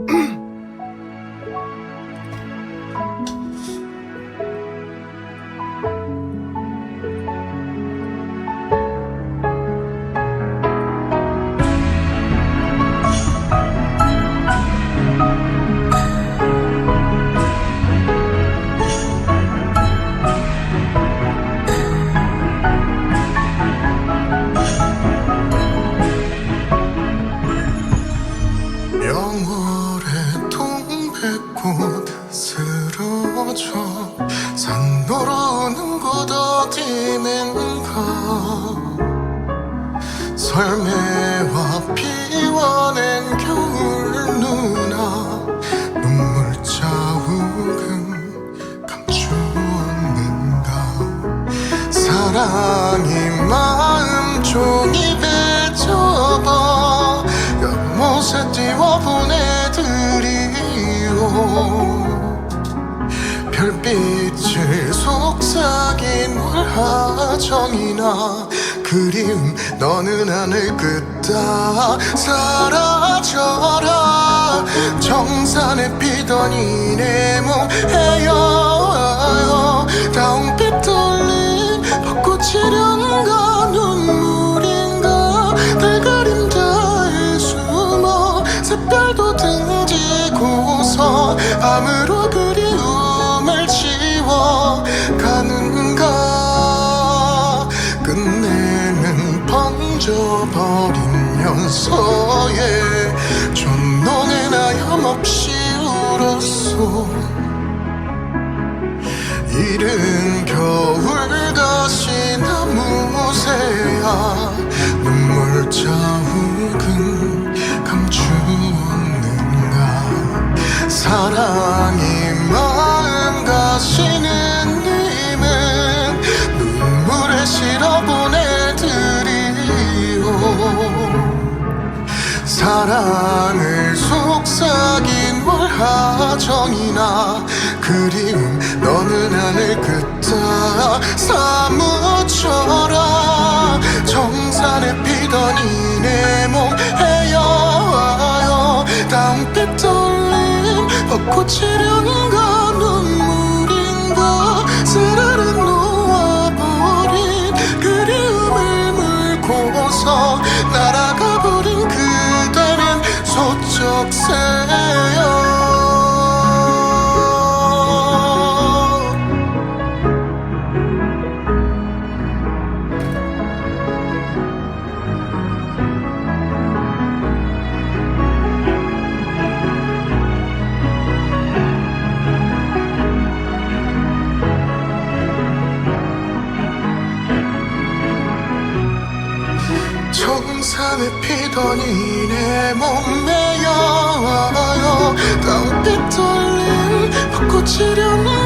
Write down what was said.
mm 쓰러져 산 노르는 곳 어디는가 설매와 피워낸 겨울 누나 눈물 자국은 감추었는가. 사랑이 마음 종입 별빛을 속삭인 월하정이나 그리움 너는 하늘 끝다 사라져라. 정산에 피던 이내 몸 헤어요. 다운빛 떨림 벚꽃이련가 눈물인가? 달 그림자에 숨어 샛별도 등지고서 밤으로 끝내는 번져버리면서의 존노는 하염없이 울었소. 이른 겨울 다시 나무새야 눈물 자국은 감추었는가. 사랑이 마음 가시는 님은 눈물에 실어 사랑을 속삭인 월하정이나 그리움 너는 하늘 끝다 사무쳐라 정산에 피던 이내 몸 헤어와요. 땅빛 떨림 벚꽃이련가 정산에 피던 이내 몸매여와요. 땅빛 떨림 벚꽃이련가